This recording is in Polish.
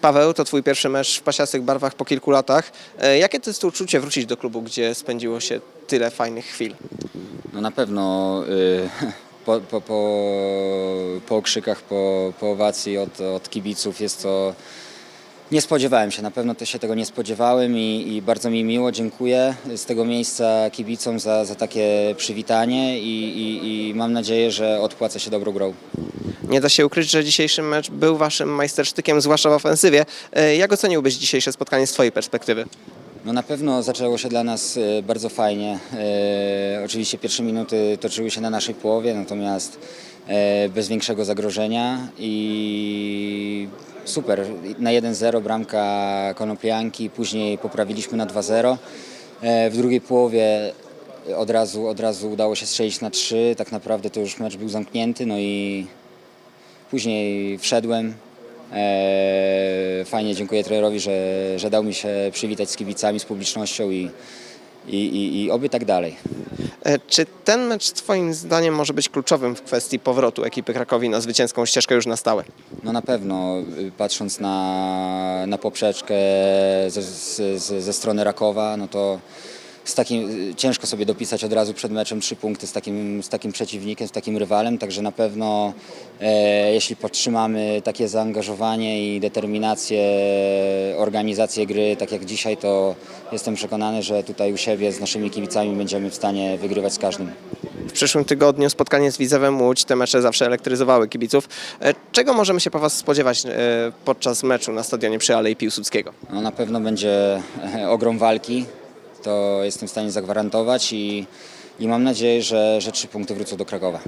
Paweł, to twój pierwszy mecz w pasiastych barwach po kilku latach. E, Jakie to jest uczucie wrócić do klubu, gdzie spędziło się tyle fajnych chwil? No na pewno y, po, po, po, po okrzykach, po, po owacji od, od kibiców jest to... Nie spodziewałem się, na pewno też się tego nie spodziewałem i, i bardzo mi miło, dziękuję z tego miejsca kibicom za, za takie przywitanie i, i, i mam nadzieję, że odpłaca się dobrą grą. Nie da się ukryć, że dzisiejszy mecz był waszym majstersztykiem, zwłaszcza w ofensywie. E, Jak oceniłbyś dzisiejsze spotkanie z twojej perspektywy? No na pewno zaczęło się dla nas e, bardzo fajnie. E, oczywiście pierwsze minuty toczyły się na naszej połowie, natomiast bez większego zagrożenia i super. Na 1-0 bramka Konoplianki, później poprawiliśmy na 2-0. E, w drugiej połowie od razu, od razu udało się strzelić na 3. Tak naprawdę to już mecz był zamknięty, no i Później wszedłem. Eee, fajnie dziękuję trenerowi, że, że dał mi się przywitać z kibicami, z publicznością i, i, i, i oby tak dalej. E, Czy ten mecz twoim zdaniem może być kluczowym w kwestii powrotu ekipy Krakowi na zwycięską ścieżkę już na stałe? No na pewno, y, patrząc na, na poprzeczkę ze, ze, ze ze strony Rakowa, no to z takim, ciężko sobie dopisać od razu przed meczem trzy punkty z takim, z takim przeciwnikiem, z takim rywalem, także na pewno e, jeśli podtrzymamy takie zaangażowanie i determinację, organizację gry, tak jak dzisiaj, to jestem przekonany, że tutaj u siebie z naszymi kibicami będziemy w stanie wygrywać z każdym. W przyszłym tygodniu spotkanie z Widzewem Łódź, te mecze zawsze elektryzowały kibiców. E, Czego możemy się po was spodziewać e, podczas meczu na stadionie przy Alei Piłsudskiego? No, na pewno będzie e, ogrom walki, to jestem w stanie zagwarantować i, i mam nadzieję, że, że trzy punkty wrócą do Krakowa.